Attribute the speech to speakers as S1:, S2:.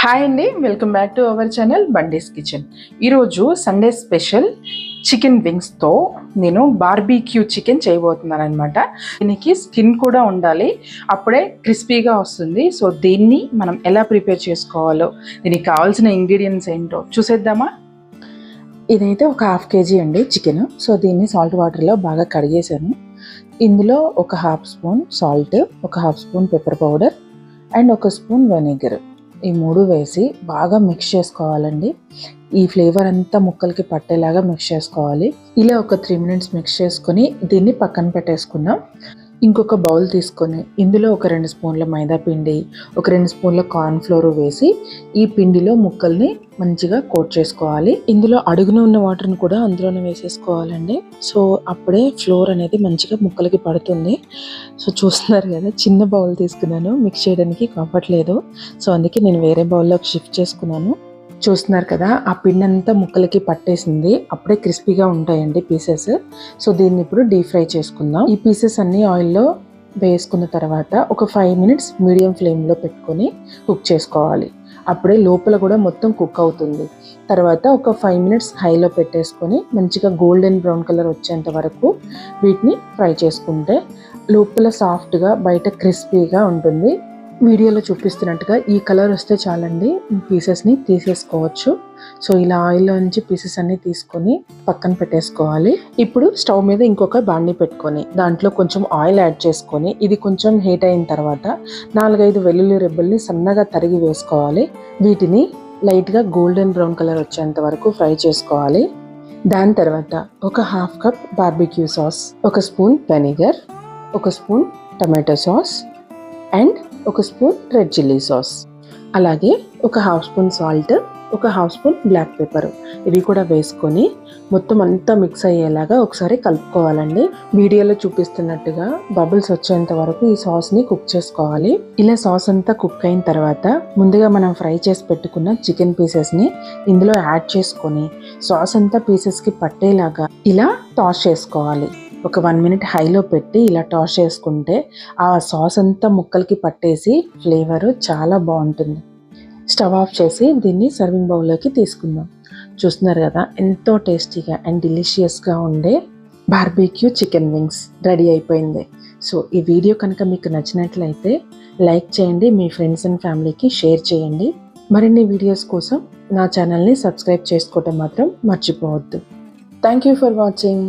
S1: Hi అండి welcome back to our channel Bandi's kitchen ఈరోజు Sunday special chicken వింగ్స్తో నేను బార్బీక్యూ చికెన్ చేయబోతున్నాను అనమాట దీనికి స్కిన్ కూడా ఉండాలి అప్పుడే క్రిస్పీగా వస్తుంది. సో దీన్ని మనం ఎలా ప్రిపేర్ చేసుకోవాలో దీనికి కావాల్సిన ఇంగ్రీడియంట్స్ ఏంటో చూసేద్దామా? ఇదైతే ఒక హాఫ్ కేజీ అండి చికెన్ సో దీన్ని సాల్ట్ వాటర్లో బాగా కడిగేశాను. ఇందులో ఒక హాఫ్ స్పూన్ సాల్ట్ ఒక half spoon pepper powder and ఒక స్పూన్ వెనిగర్ ఈ మూడు వేసి బాగా మిక్స్ చేసుకోవాలండి. ఈ ఫ్లేవర్ అంతా ముక్కలకి పట్టేలాగా మిక్స్ చేసుకోవాలి. ఇలా ఒక త్రీ మినిట్స్ మిక్స్ చేసుకుని దీన్ని పక్కన పెట్టేసుకుందాం. ఇంకొక బౌల్ తీసుకొని ఇందులో ఒక రెండు స్పూన్ల మైదా పిండి ఒక రెండు స్పూన్ల కార్న్ ఫ్లోర్ వేసి ఈ పిండిలో ముక్కల్ని మంచిగా కోట్ చేసుకోవాలి. ఇందులో అడుగున ఉన్న వాటర్ని కూడా అందులోనే వేసేసుకోవాలండి. సో అప్పుడే ఫ్లోర్ అనేది మంచిగా ముక్కలకి పడుతుంది. సో చూస్తున్నారు కదా చిన్న బౌల్ తీసుకున్నాను మిక్స్ చేయడానికి కంఫర్ట్ లేదు. సో అందుకే నేను వేరే బౌల్లోకి షిఫ్ట్ చేసుకున్నాను. చూస్తున్నారు కదా ఆ పిండి అంతా ముక్కలకి పట్టేసింది. అప్పుడే క్రిస్పీగా ఉంటాయండి పీసెస్. సో దీన్ని ఇప్పుడు డీప్ ఫ్రై చేసుకుందాం. ఈ పీసెస్ అన్ని ఆయిల్లో వేసుకున్న తర్వాత ఒక ఫైవ్ మినిట్స్ మీడియం ఫ్లేమ్లో పెట్టుకొని కుక్ చేసుకోవాలి. అప్పుడే లోపల కూడా మొత్తం కుక్ అవుతుంది. తర్వాత ఒక ఫైవ్ మినిట్స్ హైలో పెట్టేసుకొని మంచిగా గోల్డెన్ బ్రౌన్ కలర్ వచ్చేంత వరకు వీటిని ఫ్రై చేసుకుంటే లోపల సాఫ్ట్గా బయట క్రిస్పీగా ఉంటుంది. వీడియోలో చూపిస్తున్నట్టుగా ఈ కలర్ వస్తే చాలండి. పీసెస్ని తీసేసుకోవచ్చు. సో ఇలా ఆయిల్లో నుంచి పీసెస్ అన్నీ తీసుకొని పక్కన పెట్టేసుకోవాలి. ఇప్పుడు స్టవ్ మీద ఇంకొక బాండి పెట్టుకొని దాంట్లో కొంచెం ఆయిల్ యాడ్ చేసుకొని ఇది కొంచెం హీట్ అయిన తర్వాత నాలుగైదు వెల్లుల్లి రెబ్బల్ని సన్నగా తరిగి వేసుకోవాలి. వీటిని లైట్గా గోల్డెన్ బ్రౌన్ కలర్ వచ్చేంత వరకు ఫ్రై చేసుకోవాలి. దాని తర్వాత ఒక హాఫ్ కప్ బార్బిక్యూ సాస్ ఒక స్పూన్ వెనిగర్ ఒక స్పూన్ టమాటో సాస్ అండ్ ఒక స్పూన్ రెడ్ చిల్లీ సాస్. అలాగే ఒక హాఫ్ స్పూన్ సాల్ట్ ఒక హాఫ్ స్పూన్ బ్లాక్ పెప్పర్. ఇవి కూడా వేసుకొని మొత్తం అంతా మిక్స్ అయ్యేలాగా ఒకసారి కలుపుకోవాలండి. వీడియోలో చూపిస్తున్నట్టుగా బబుల్స్ వచ్చేంత వరకు ఈ సాస్ని కుక్ చేసుకోవాలి. ఇలా సాస్ అంతా కుక్ అయిన తర్వాత ముందుగా మనం ఫ్రై చేసి పెట్టుకున్న చికెన్ పీసెస్ని ఇందులో యాడ్ చేసుకొని సాస్ అంతా పీసెస్కి పట్టేలాగా ఇలా టాస్ చేసుకోవాలి. ఒక వన్ మినిట్ హైలో పెట్టి ఇలా టాస్ చేసుకుంటే ఆ సాస్ అంతా ముక్కలకి పట్టేసి ఫ్లేవర్ చాలా బాగుంటుంది. స్టవ్ ఆఫ్ చేసి దీన్ని సర్వింగ్ బౌల్లోకి తీసుకుందాం. చూస్తున్నారు కదా ఎంతో టేస్టీగా అండ్ డిలీషియస్గా ఉండే బార్బీక్యూ చికెన్ వింగ్స్ రెడీ అయిపోయింది. సో ఈ వీడియో కనుక మీకు నచ్చినట్లయితే లైక్ చేయండి మీ ఫ్రెండ్స్ అండ్ ఫ్యామిలీకి షేర్ చేయండి. మరిన్ని వీడియోస్ కోసం నా ఛానల్ని సబ్స్క్రైబ్ చేసుకోవటం మాత్రం మర్చిపోవద్దు. Thank you for watching